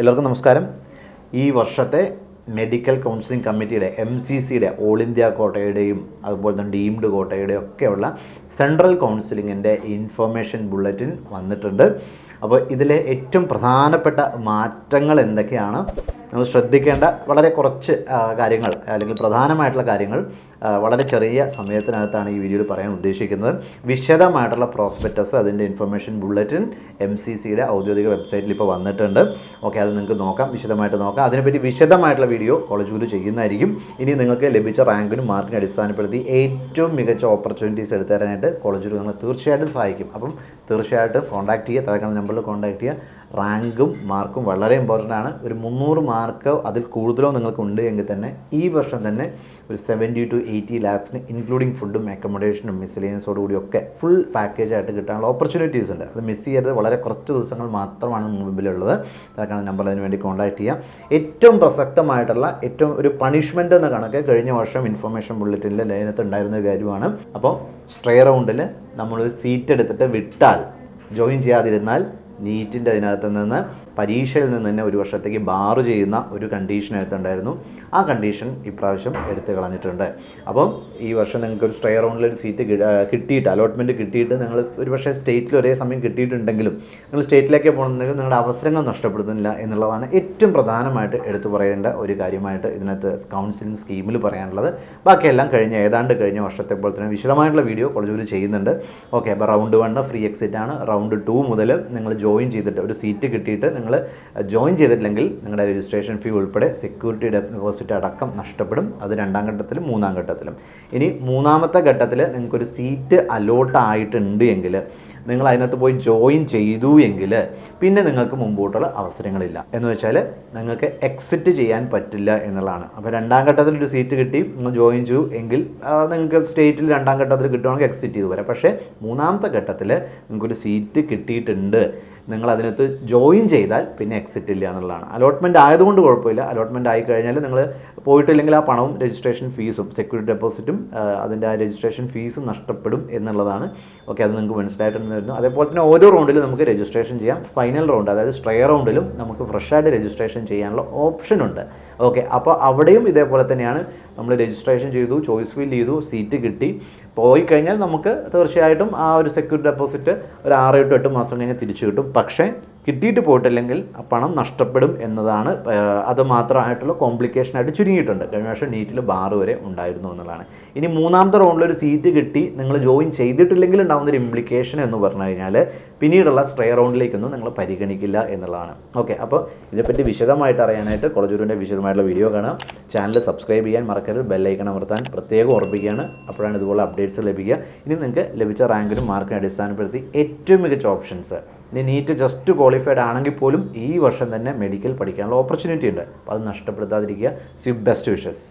എല്ലാവർക്കും നമസ്കാരം. ഈ വർഷത്തെ മെഡിക്കൽ കൗൺസിലിംഗ് കമ്മിറ്റിയുടെ എം സി സിയുടെ ഓൾ ഇന്ത്യ കോട്ടയുടെയും അതുപോലെ തന്നെ ഡീംഡ് കോട്ടയുടെയും ഒക്കെയുള്ള സെൻട്രൽ കൗൺസിലിങ്ങിന്റെ ഇൻഫർമേഷൻ ബുള്ളറ്റിൻ വന്നിട്ടുണ്ട്. അപ്പോൾ ഇതിലെ ഏറ്റവും പ്രധാനപ്പെട്ട മാറ്റങ്ങൾ എന്തൊക്കെയാണ്? നമ്മൾ ശ്രദ്ധിക്കേണ്ട വളരെ കുറച്ച് കാര്യങ്ങൾ അല്ലെങ്കിൽ പ്രധാനമായിട്ടുള്ള കാര്യങ്ങൾ വളരെ ചെറിയ സമയത്തിനകത്താണ് ഈ വീഡിയോയിൽ പറയാൻ ഉദ്ദേശിക്കുന്നത്. വിശദമായിട്ടുള്ള പ്രോസ്പെക്ടസ് അതിന്റെ ഇൻഫർമേഷൻ ബുള്ളറ്റിൻ എം സി സിയുടെ ഔദ്യോഗിക വെബ്സൈറ്റിൽ ഇപ്പോൾ വന്നിട്ടുണ്ട്. ഓക്കെ അത് നിങ്ങൾക്ക് നോക്കാം വിശദമായിട്ട് നോക്കാം. അതിനെപ്പറ്റി വിശദമായിട്ടുള്ള വീഡിയോ കോളേജ് ഗുരു ചെയ്യുന്നതായിരിക്കും. ഇനി നിങ്ങൾക്ക് ലഭിച്ച റാങ്കിനും മാർക്കിനും അടിസ്ഥാനപ്പെടുത്തി ഏറ്റവും മികച്ച ഓപ്പർച്യൂണിറ്റീസ് എടുത്തു തരാനായിട്ട് കോളേജ് ഗുരു നിങ്ങളെ തീർച്ചയായിട്ടും സഹായിക്കും. അപ്പം തീർച്ചയായിട്ടും കോൺടാക്ട് ചെയ്യുക തലക്കണ നമ്പറിൽ കോൺടാക്ട് ചെയ്യുക. റാങ്കും മാർക്കും വളരെ ഇമ്പോർട്ടന്റ് ആണ്. ഒരു മുന്നൂറ് മാർക്ക് അതിൽ കൂടുതലോ നിങ്ങൾക്ക് ഉണ്ട് എങ്കിൽ തന്നെ ഈ വർഷം തന്നെ ഒരു സെവന്റി ടു എയ്റ്റി ലാക്സിന് ഇൻക്ലൂഡിങ് ഫുഡും അക്കോമഡേഷനും മിസ്ലേനിയൻസോട് കൂടിയൊക്കെ ഫുൾ പാക്കേജ് ആയിട്ട് കിട്ടാനുള്ള ഓപ്പർച്യൂണിറ്റീസ് ഉണ്ട്. അത് മിസ് ചെയ്യരുത്. വളരെ കുറച്ച് ദിവസങ്ങൾ മാത്രമാണ് മുമ്പിലുള്ളത്. അതൊക്കെയാണ് നമ്പർ അതിന് വേണ്ടി കോൺടാക്ട് ചെയ്യാം. ഏറ്റവും പ്രസക്തമായിട്ടുള്ള ഏറ്റവും ഒരു പണിഷ്മെന്റ് എന്ന കണക്ക് കഴിഞ്ഞ വർഷം ഇൻഫർമേഷൻ ബുള്ളറ്റിന്റെ ലൈനത്ത് ഉണ്ടായിരുന്ന ഒരു കാര്യമാണ്. അപ്പോൾ സ്ട്രേ റൗണ്ടിൽ നമ്മളൊരു സീറ്റ് എടുത്തിട്ട് വിട്ടാൽ ജോയിൻ ചെയ്യാതിരുന്നാൽ നീറ്റിന്റെ അതിനകത്ത് നിന്ന് പരീക്ഷയിൽ നിന്ന് തന്നെ ഒരു വർഷത്തേക്ക് ബാറ് ചെയ്യുന്ന ഒരു കണ്ടീഷൻ എടുത്തുണ്ടായിരുന്നു ആ കണ്ടീഷൻ ഇപ്രാവശ്യം എടുത്തു കളഞ്ഞിട്ടുണ്ട്. അപ്പം ഈ വർഷം നിങ്ങൾക്ക് ഒരു സ്റ്റേ റൗണ്ടിൽ ഒരു സീറ്റ് കിട്ടിയിട്ട് അലോട്ട്മെന്റ് കിട്ടിയിട്ട് നിങ്ങൾ ഒരു പക്ഷേ സ്റ്റേറ്റിൽ ഒരേ സമയം കിട്ടിയിട്ടുണ്ടെങ്കിലും നിങ്ങൾ സ്റ്റേറ്റിലേക്ക് പോകണമെന്നുണ്ടെങ്കിൽ നിങ്ങളുടെ അവസരങ്ങൾ നഷ്ടപ്പെടുന്നില്ല എന്നുള്ളതാണ് ഏറ്റവും പ്രധാനമായിട്ട് എടുത്തു പറയേണ്ട ഒരു കാര്യമായിട്ട് ഇതിനകത്ത് കൗൺസിലിംഗ് സ്കീമിൽ പറയാനുള്ളത്. ബാക്കിയെല്ലാം കഴിഞ്ഞ ഏതാണ്ട് കഴിഞ്ഞ വർഷത്തെ പോലെ തന്നെ വിശദമായിട്ടുള്ള വീഡിയോ കോളേജിൽ ചെയ്യുന്നുണ്ട്. ഓക്കെ അപ്പോൾ റൗണ്ട് വൺ ഫ്രീ എക്സിറ്റ് ആണ്. റൗണ്ട് ടു മുതൽ നിങ്ങൾ ജോയിൻ ചെയ്തിട്ട് ഒരു സീറ്റ് കിട്ടിയിട്ട് നിങ്ങൾ ജോയിൻ ചെയ്തിട്ടില്ലെങ്കിൽ നിങ്ങളുടെ രജിസ്ട്രേഷൻ ഫീ ഉൾപ്പെടെ സെക്യൂരിറ്റി ഡെപ്പോസിറ്റ് അടക്കം നഷ്ടപ്പെടും. അത് രണ്ടാം ഘട്ടത്തിലും മൂന്നാം ഘട്ടത്തിലും. ഇനി മൂന്നാമത്തെ ഘട്ടത്തിൽ നിങ്ങൾക്കൊരു സീറ്റ് അലോട്ട് ആയിട്ടുണ്ട് എങ്കിൽ നിങ്ങൾ അതിനകത്ത് പോയി ജോയിൻ ചെയ്തു എങ്കിൽ പിന്നെ നിങ്ങൾക്ക് മുമ്പോട്ടുള്ള അവസരങ്ങളില്ല. എന്ന് വെച്ചാൽ നിങ്ങൾക്ക് എക്സിറ്റ് ചെയ്യാൻ പറ്റില്ല എന്നുള്ളതാണ്. അപ്പോൾ രണ്ടാം ഘട്ടത്തിൽ ഒരു സീറ്റ് കിട്ടി നിങ്ങൾ ജോയിൻ ചെയ്തു എങ്കിൽ നിങ്ങൾക്ക് സ്റ്റേറ്റിൽ രണ്ടാം ഘട്ടത്തിൽ കിട്ടുവാണെങ്കിൽ എക്സിറ്റ് ചെയ്തു വരാം പക്ഷേ മൂന്നാമത്തെ ഘട്ടത്തിൽ നിങ്ങൾക്കൊരു സീറ്റ് കിട്ടിയിട്ടുണ്ട്. നിങ്ങൾ അതിനകത്ത് ജോയിൻ ചെയ്താൽ പിന്നെ എക്സിറ്റ് ഇല്ല എന്നുള്ളതാണ്. അലോട്ട്മെന്റ് ആയതുകൊണ്ട് കുഴപ്പമില്ല. അലോട്ട്മെന്റ് ആയി കഴിഞ്ഞാൽ നിങ്ങൾ പോയിട്ടില്ലെങ്കിൽ ആ പണവും രജിസ്ട്രേഷൻ ഫീസും സെക്യൂരിറ്റി ഡെപ്പോസിറ്റും അതിന്റെ ആ രജിസ്ട്രേഷൻ ഫീസും നഷ്ടപ്പെടും എന്നുള്ളതാണ്. ഓക്കെ അത് നിങ്ങൾക്ക് മനസ്സിലായിട്ടുണ്ട് വരുന്നു. അതേപോലെ തന്നെ ഓരോ റൗണ്ടിലും നമുക്ക് രജിസ്ട്രേഷൻ ചെയ്യാം. ഫൈനൽ റൗണ്ട് അതായത് സ്ട്രേ റൗണ്ടിലും നമുക്ക് ഫ്രഷായിട്ട് രജിസ്ട്രേഷൻ ചെയ്യാനുള്ള ഓപ്ഷൻ ഉണ്ട്. ഓക്കെ അപ്പോൾ അവിടെയും ഇതേപോലെ തന്നെയാണ്. നമ്മൾ രജിസ്ട്രേഷൻ ചെയ്തു ചോയ്സ് ഫിൽ ചെയ്തു സീറ്റ് കിട്ടി. പോയി കഴിഞ്ഞാൽ നമുക്ക് തീർച്ചയായിട്ടും ആ ഒരു സെക്യൂരിറ്റി ഡെപ്പോസിറ്റ് ഒരു ആറ് എട്ട് എട്ട് മാസം കഴിഞ്ഞാൽ തിരിച്ചു കിട്ടും. പക്ഷേ കിട്ടിയിട്ട് പോയിട്ടില്ലെങ്കിൽ ആ പണം നഷ്ടപ്പെടും എന്നതാണ് അത് മാത്രമായിട്ടുള്ള കോംപ്ലിക്കേഷൻ ആയിട്ട് ചുരുങ്ങിയിട്ടുണ്ട്. കഴിഞ്ഞ വർഷം നീറ്റിൽ ബാറ് വരെ ഉണ്ടായിരുന്നു എന്നുള്ളതാണ്. ഇനി മൂന്നാമത്തെ റൗണ്ടിൽ ഒരു സീറ്റ് കിട്ടി നിങ്ങൾ ജോയിൻ ചെയ്തിട്ടില്ലെങ്കിൽ ഉണ്ടാകുന്ന ഒരു ഇംപ്ലിക്കേഷൻ എന്ന് പറഞ്ഞു കഴിഞ്ഞാൽ പിന്നീടുള്ള സ്ട്രേ റൗണ്ടിലേക്കൊന്നും നിങ്ങൾ പരിഗണിക്കില്ല എന്നുള്ളതാണ്. ഓക്കെ അപ്പോൾ ഇതിനെപ്പറ്റി വിശദമായിട്ട് അറിയാനായിട്ട് കോളേജൂരിന്റെ വിശദമായിട്ടുള്ള വീഡിയോ കാണാം. ചാനൽ സബ്സ്ക്രൈബ് ചെയ്യാൻ മറക്കരുത് ബെല്ലൈക്കൺ അമർത്താൻ പ്രത്യേകം ഓർപ്പിക്കുകയാണ് അപ്പോഴാണ് ഇതുപോലെ അപ്ഡേറ്റ്സ് ലഭിക്കുക. ഇനി നിങ്ങൾക്ക് ലഭിച്ച റാങ്കിനും മാർക്കിനും അടിസ്ഥാനപ്പെടുത്തി ഏറ്റവും മികച്ച ഓപ്ഷൻസ് ഇനി നീറ്റ് ജസ്റ്റ് ക്വാളിഫൈഡ് ആണെങ്കിൽ പോലും ഈ വർഷം തന്നെ മെഡിക്കൽ പഠിക്കാനുള്ള ഓപ്പർച്യൂണിറ്റി ഉണ്ട്. അപ്പോൾ അത് നഷ്ടപ്പെടുത്താതിരിക്കുക. C best wishes